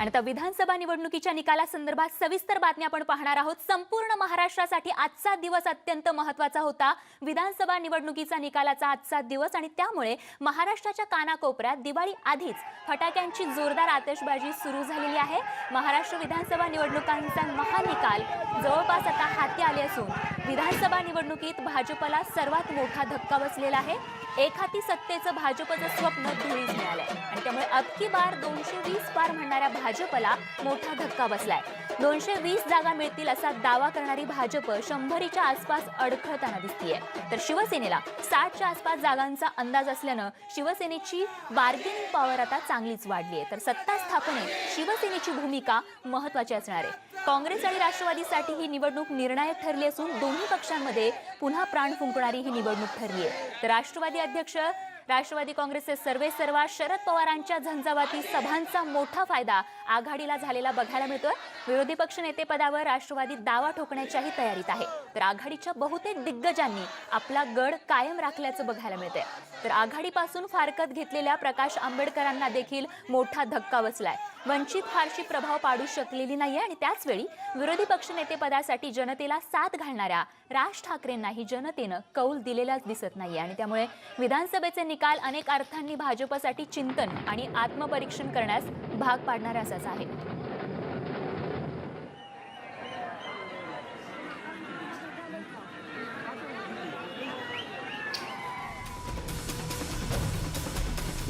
आणि आता विधानसभा निवडणुकीच्या निकालासंदर्भात सविस्तर बातमी आपण पाहणार आहोत. संपूर्ण महाराष्ट्रासाठी आजचा दिवस अत्यंत महत्त्वाचा होता. विधानसभा निवडणुकीचा निकालाचा आजचा दिवस आणि त्यामुळे महाराष्ट्राच्या कानाकोपऱ्यात दिवाळी आधीच फटाक्यांची जोरदार आतषबाजी सुरू झालेली आहे. महाराष्ट्र विधानसभा निवडणुकांचा महानिकाल जवळपास आता हाती आले असून विधानसभा निवडणुकीत भाजपला सर्वात मोठा धक्का बसलेला आहे. एक हाती सत्तेचं भाजपचं स्वप्न धुळीस मिळालंय. आणि त्यामुळे अबकी बार दोनशे वीस पार म्हणणाऱ्या भाजपला मोठा धक्का बसलाय. दोनशे वीस जागा मिळतील असा दावा करणारी भाजप शंभरीच्या आसपास अडखळताना दिसतीये. तर शिवसेनेला साठच्या आसपास जागांचा अंदाज असल्यानं शिवसेनेची बार्गेनिंग पॉवर आता चांगलीच वाढली आहे तर सत्ता स्थापनेत शिवसेनेची भूमिका महत्वाची असणार आहे. काँग्रेस आणि राष्ट्रवादीसाठी ही निवडणूक निर्णायक ठरली असून दोन्ही दोन्ही पक्षांमध्ये पुन्हा प्राण फुंकणारी ही निवडणूक ठरली आहे. तर राष्ट्रवादी अध्यक्ष राष्ट्रवादी काँग्रेसचे सर्वे सर्वा शरद पवारांच्या झंझावाती सभांचा मोठा फायदा आघाडीला झालेला बघायला मिळतोय. विरोधी पक्ष नेतेपदावर राष्ट्रवादी दावा ठोकण्याच्याही तयारीत आहे. तर आघाडीच्या बहुतेक दिग्गजांनी आपला गड कायम राखल्याचं बघायला मिळतंय. तर आघाडीपासून फारकत घेतलेल्या प्रकाश आंबेडकरांना देखील मोठा धक्का बसलाय. वंचित फारशी प्रभाव पाडू शकलेली नाही आणि त्याचवेळी विरोधी पक्षनेतेपदासाठी जनतेला साथ घालणाऱ्या राज ठाकरेंनाही जनतेनं कौल दिलेलाच दिसत नाही आणि त्यामुळे विधानसभेचे निकाल अनेक अर्थांनी भाजपसाठी चिंतन आणि आत्मपरीक्षण करण्यास भाग पाडणारा असाच आहे.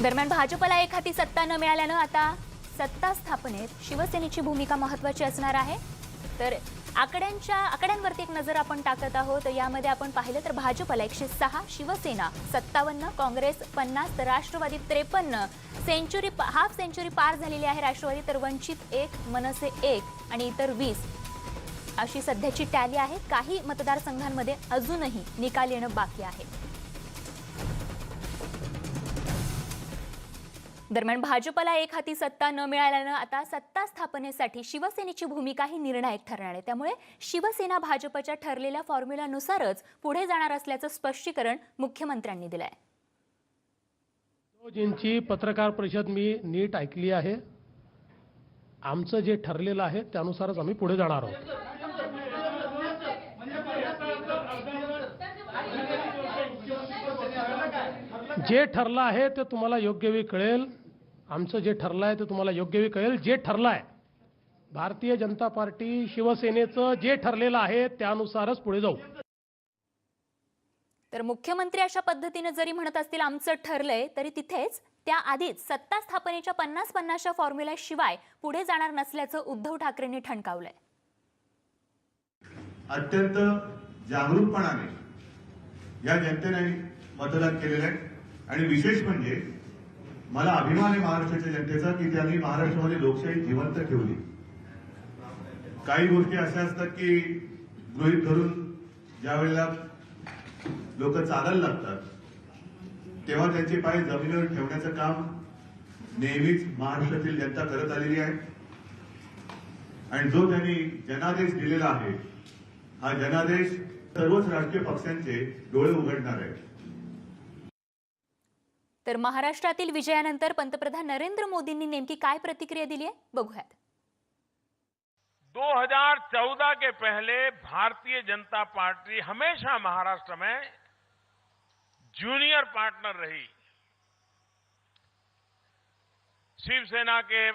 दरम्यान भाजपला एक हाती सत्ता न मिळाल्यानं आता सत्ता स्थापनेत शिवसेनेची भूमिका महत्वाची असणार आहे. तर आकड्यांच्या आकड्यांवरती एक नजर आपण टाकत आहोत. यामध्ये आपण पाहिलं तर भाजपला एकशे सहा शिवसेना सत्तावन्न काँग्रेस पन्नास तर राष्ट्रवादी त्रेपन्न सेंचुरी हाफ सेंचुरी पार झालेली आहे राष्ट्रवादी तर वंचित एक मनसे एक आणि इतर वीस. अशी सध्याची टॅली आहे. काही मतदारसंघांमध्ये अजूनही निकाल येणं बाकी आहे. दरम्यान भाजपला एक हाती सत्ता न मिळाल्यानं आता सत्ता स्थापनेसाठी शिवसेनेची भूमिका ही निर्णायक ठरणार आहे. त्यामुळे शिवसेना भाजपच्या ठरलेल्या फॉर्म्युलानुसारच पुढे जाणार असल्याचं स्पष्टीकरण मुख्यमंत्र्यांनी दिलंय. जींची पत्रकार परिषद मी नीट ऐकली आहे. आमचं जे ठरलेलं आहे त्यानुसारच आम्ही पुढे जाणार आहोत. जे ठरलं आहे ते तुम्हाला योग्य वेळी कळेल. आमचं जे ठरलं आहे ते तुम्हाला योग्य वेळी कळेल. जे ठरलं आहे भारतीय जनता पार्टी शिवसेनेचं जे ठरलेलं आहे त्यानुसारच पुढे जाऊ. तर मुख्यमंत्री अशा पद्धतीनं जरी म्हणत असतील आमचं ठरलंय तरी तिथेच त्याआधीच सत्ता स्थापनेच्या पन्नास पन्नासच्या फॉर्म्युल्याशिवाय पुढे जाणार नसल्याचं उद्धव ठाकरेंनी ठणकावलंय. अत्यंत जागरूकपणाने या जनतेने मतदान केलेलं आहे. आणि विशेष म्हणजे मला अभिमान आहे महाराष्ट्राच्या जनतेचा की त्यांनी महाराष्ट्रामध्ये लोकशाही जिवंत ठेवली. काही गोष्टी अशा असतात की गृहित धरून ज्या वेळेला लोक चालायला लागतात तेव्हा त्यांचे पाय जमिनीवर ठेवण्याचं काम नेहमीच महाराष्ट्रातील जनता करत आलेली आहे. आणि जो त्यांनी जनादेश दिलेला आहे हा जनादेश सर्वच राजकीय पक्षांचे डोळे उघडणार आहे तर महाराष्ट्रातील विजयानंतर पंतप्रधान नरेंद्र मोदींनी नेमकी काय प्रतिक्रिया दिली आहे? बघूयात. 2014 के पहले भारतीय जनता पार्टी हमेशा महाराष्ट्र में जूनियर पार्टनर रही। शिवसेना के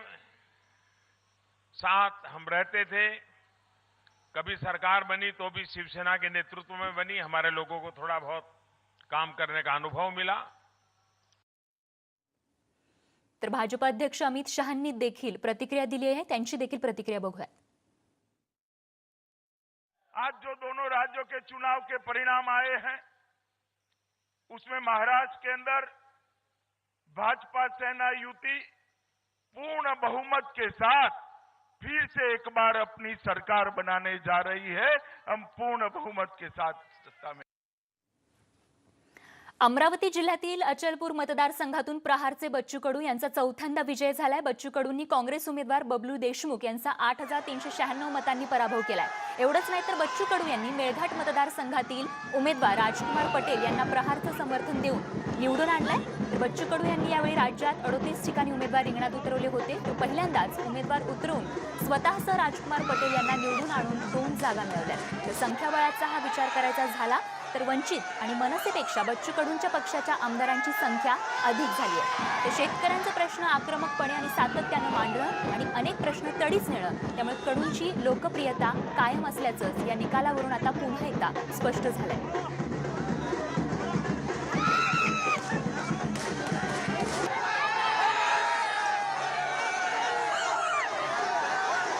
साथ हम रहते थे। कभी सरकार बनी तो भी शिवसेना के नेतृत्व में बनी। हमारे लोगों को थोड़ा बहुत काम करने का अनुभव मिला। तर भाजपा अध्यक्ष अमित शहांनी देखील प्रतिक्रिया दिली आहे. त्यांची देखील प्रतिक्रिया बघूयात. आज जो दोनों राज्यों के चुनाव के परिणाम आए हैं, उसमें महाराष्ट्र के अंदर भाजपा सेना युति पूर्ण बहुमत के साथ फिर से एक बार अपनी सरकार बनाने जा रही है। हम पूर्ण बहुमत के साथ सत्ता में अमरावती जिल्ह्यातील अचलपूर मतदारसंघातून प्रहारचे बच्चू कडू यांचा चौथ्यांदा विजय झालाय. बच्चू कडूंनी काँग्रेस उमेदवार बबलू देशमुख यांचा आठ हजार तीनशे शहाण्णव मतांनी पराभव केलाय. एवढंच नाही तर बच्चू कडू यांनी मेळघाट मतदारसंघातील उमेदवार राजकुमार पटेल यांना प्रहारचं समर्थन देऊन निवडून आणलाय. तर बच्चू कडू यांनी यावेळी राज्यात अडोतीस ठिकाणी उमेदवार रिंगणात उतरवले होते. तर पहिल्यांदाच उमेदवार उतरून स्वतःसह राजकुमार पटेल यांना निवडून आणून दोन जागा मिळवल्या तर संख्याबळाचा हा विचार करायचा झाला. तर वंचित आणि मनसेपेक्षा बच्चू कडूंच्या पक्षाच्या आमदारांची संख्या अधिक झाली आहे. तर शेतकऱ्यांचा प्रश्न आक्रमकपणे आणि सातत्यानं मांडणं आणि अनेक प्रश्न तडीच नेणं त्यामुळे कडूंची लोकप्रियता कायम असल्याचंच या निकालावरून आता पुन्हा एकदा स्पष्ट झालंय.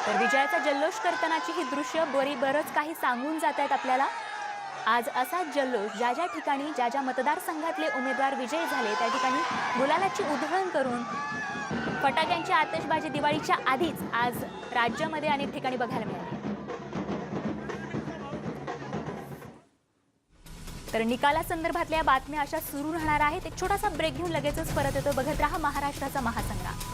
तर विजयाचा जल्लोष करतानाची ही दृश्य बरी बरंच काही सांगून जात आहेत आपल्याला. आज असाच जल्लोष ज्या ज्या ठिकाणी ज्या ज्या मतदारसंघातले उमेदवार विजयी झाले त्या ठिकाणी गुलालाची उधळण करून फटाक्यांची आतषबाजी दिवाळीच्या आधीच आज राज्यामध्ये अनेक ठिकाणी बघायला मिळाली. तर निकालासंदर्भातल्या बातम्या अशा सुरू राहणार आहेत. एक छोटासा ब्रेक घेऊन लगेचच परत येतो. बघत राहा महाराष्ट्राचा महासंग्राम.